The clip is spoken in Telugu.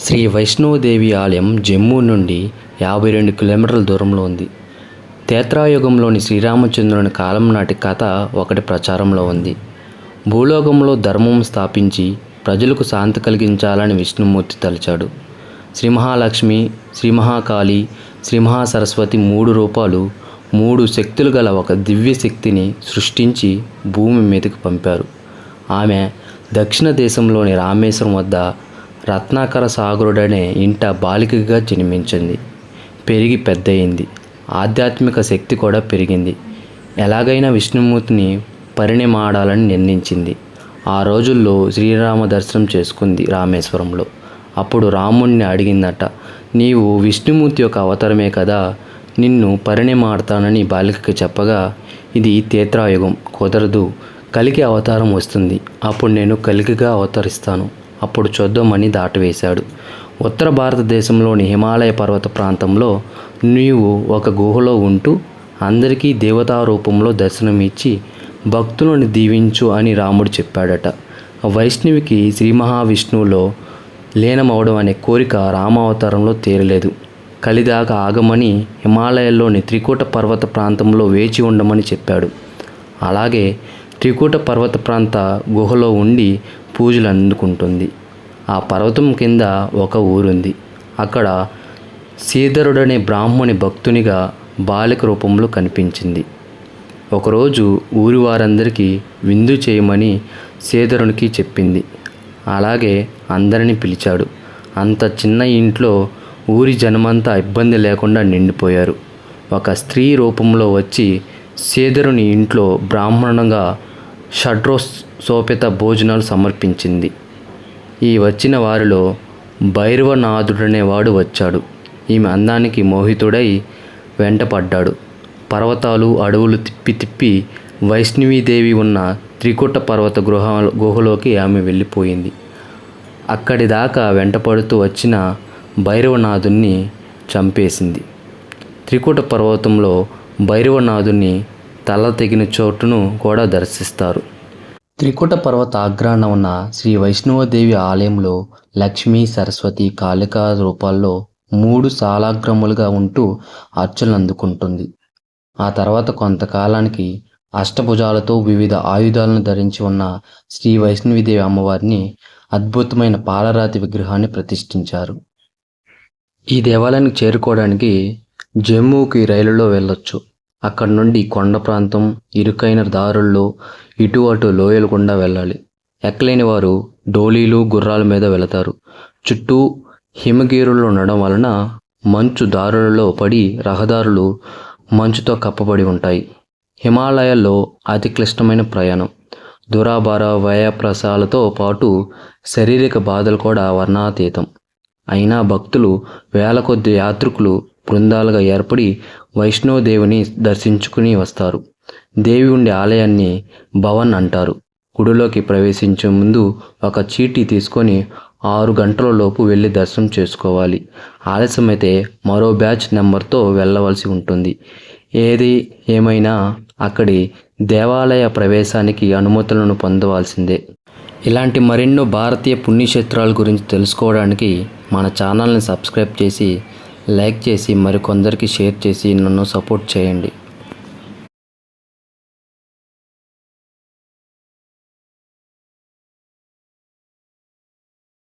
శ్రీ వైష్ణోదేవి ఆలయం జమ్మూ నుండి యాభై రెండు కిలోమీటర్ల దూరంలో ఉంది. త్రేతాయుగంలోని శ్రీరామచంద్రుని కాలం నాటి కథ ఒకటి ప్రచారంలో ఉంది. భూలోకంలో ధర్మం స్థాపించి ప్రజలకు శాంతి కలిగించాలని విష్ణుమూర్తి తలిచాడు. శ్రీ మహాలక్ష్మి శ్రీ మహాకాళి శ్రీ మహాసరస్వతి మూడు రూపాలు మూడు శక్తులు గల ఒక దివ్య శక్తిని సృష్టించి భూమి మీదకి పంపారు. ఆమె దక్షిణ దేశంలోని రామేశ్వరం వద్ద రత్నాకర సాగరుడనే ఇంట బాలికగా జన్మించింది. పెరిగి పెద్దయింది. ఆధ్యాత్మిక శక్తి కూడా పెరిగింది. ఎలాగైనా విష్ణుమూర్తిని పరిణమాడాలని నిర్ణయించింది. ఆ రోజుల్లో శ్రీరామ దర్శనం చేసుకుంది రామేశ్వరంలో. అప్పుడు రాముణ్ణి అడిగిందట నీవు విష్ణుమూర్తి యొక్క అవతారమే కదా? నిన్ను పరిణమాడతానని బాలికకి చెప్పగా ఇది తేత్రాయుగం కుదరదు కలికి అవతారం వస్తుంది. అప్పుడు నేను కలికిగా అవతరిస్తాను. అప్పుడు చూద్దామని దాటవేశాడు. ఉత్తర భారతదేశంలోని హిమాలయ పర్వత ప్రాంతంలో నీవు ఒక గుహలో ఉంటూ అందరికీ దేవతా రూపంలో దర్శనమిచ్చి భక్తులను దీవించు అని రాముడు చెప్పాడట. వైష్ణవికి శ్రీ మహావిష్ణువులో లీనమవడం అనే కోరిక రామావతారంలో తీరలేదు. కలిదాకా ఆగమని హిమాలయాల్లోని త్రికూట పర్వత ప్రాంతంలో వేచి ఉండమని చెప్పాడు. అలాగే త్రికూట పర్వత ప్రాంత గుహలో ఉండి పూజలు అందుకుంటుంది. ఆ పర్వతం కింద ఒక ఊరుంది. అక్కడ శ్రీధరుడనే బ్రాహ్మణి భక్తునిగా బాలిక రూపంలో కనిపించింది. ఒకరోజు ఊరి వారందరికీ విందు చేయమని శ్రీధరునికి చెప్పింది. అలాగే అందరిని పిలిచాడు. అంత చిన్న ఇంట్లో ఊరి జనమంతా ఇబ్బంది లేకుండా నిండిపోయారు. ఒక స్త్రీ రూపంలో వచ్చి శ్రీధరుని ఇంట్లో బ్రాహ్మణంగా షడ్రోస్ సోపిత భోజనాలు సమర్పించింది. ఈ వచ్చిన వారిలో భైరవనాథుడనేవాడు వచ్చాడు. ఈమె అందానికి మోహితుడై వెంటపడ్డాడు. పర్వతాలు అడవులు తిప్పి తిప్పి వైష్ణవీదేవి ఉన్న త్రికుట పర్వత గృహ గుహలోకి ఆమె వెళ్ళిపోయింది. అక్కడి దాకా వెంటపడుతూ వచ్చిన భైరవనాథుణ్ణి చంపేసింది. త్రికూట పర్వతంలో భైరవనాథుని తల తెగిన చోటును కూడా దర్శిస్తారు. త్రికుట పర్వత ఆగ్రాన ఉన్న శ్రీ వైష్ణవదేవి ఆలయంలో లక్ష్మీ సరస్వతి కాళికా రూపాల్లో మూడు సాలాగ్రములుగా ఉంటూ అర్చనలు అందుకుంటుంది. ఆ తర్వాత కొంతకాలానికి అష్టభుజాలతో వివిధ ఆయుధాలను ధరించి ఉన్న శ్రీ వైష్ణవిదేవి అమ్మవారిని అద్భుతమైన పాలరాతి విగ్రహాన్ని ప్రతిష్ఠించారు. ఈ దేవాలయానికి చేరుకోవడానికి జమ్మూకి రైలులో వెళ్ళొచ్చు. అక్కడ నుండి కొండ ప్రాంతం ఇరుకైన దారుల్లో ఇటు అటు లోయలు గుండా వెళ్ళాలి. ఎక్కలేని వారు డోలీలు గుర్రాల మీద వెళతారు. చుట్టూ హిమగీరులు ఉండడం వలన మంచు దారులలో పడి రహదారులు మంచుతో కప్పబడి ఉంటాయి. హిమాలయాల్లో అతి క్లిష్టమైన ప్రయాణం. దురాభార వ్యయప్రసాలతో పాటు శారీరక బాధలు కూడా వర్ణాతీతం. అయినా భక్తులు వేల కొద్ది యాత్రికులు బృందాలుగా ఏర్పడి వైష్ణోదేవిని దర్శించుకుని వస్తారు. దేవి ఉండే ఆలయాన్ని భవన్ అంటారు. గుడిలోకి ప్రవేశించే ముందు ఒక చీటీ తీసుకొని ఆరు గంటల లోపు వెళ్ళి దర్శనం చేసుకోవాలి. ఆలస్యమైతే మరో బ్యాచ్ నెంబర్తో వెళ్ళవలసి ఉంటుంది. ఏది ఏమైనా అక్కడి దేవాలయ ప్రవేశానికి అనుమతులను పొందవలసిందే. ఇలాంటి మరెన్నో భారతీయ పుణ్యక్షేత్రాల గురించి తెలుసుకోవడానికి మన ఛానల్ని సబ్స్క్రైబ్ చేసి లైక్ చేసి మరికొందరికి షేర్ చేసి నన్ను సపోర్ట్ చేయండి.